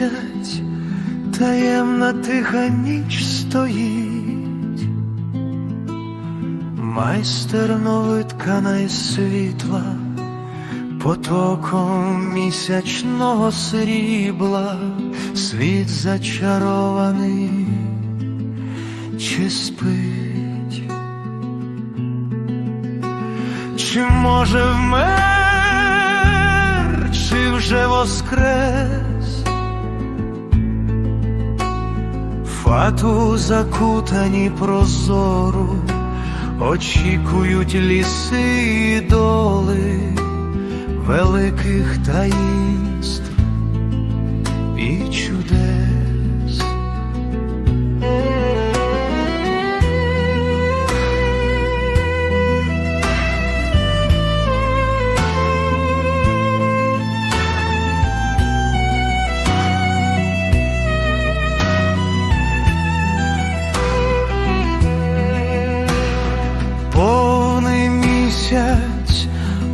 місяць, таємна тиха ніч стоїть, майстерно виткана із світла, потоком місячного срібла, світ зачарований, чи спить, чи може вмер, чи вже воскрес? Фату закутані прозору, очікують ліси і доли великих таїнств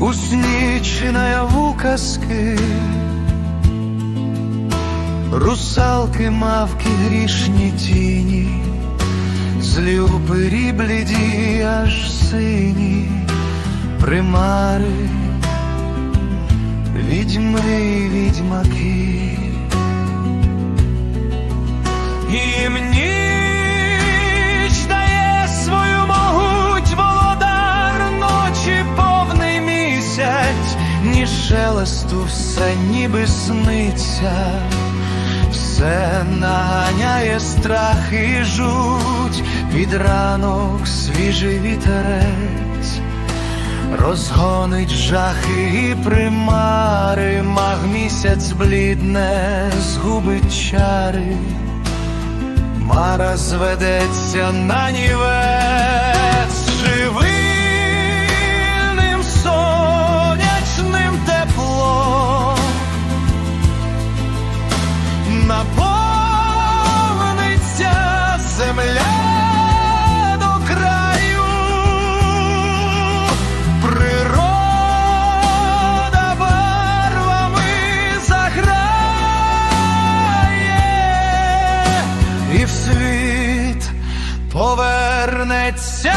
у сні чи наяву русалки, мавки, грішні тіні, злі бліді, аж сині, примари, відьми, відьмаки. Шелесту все ніби сниться, все наганяє страх і жуть, під ранок свіжий вітерець. Розгонить жахи і примари, маг місяць блідне, згубить чари. Мара зведеться на нівець і в світ повернеться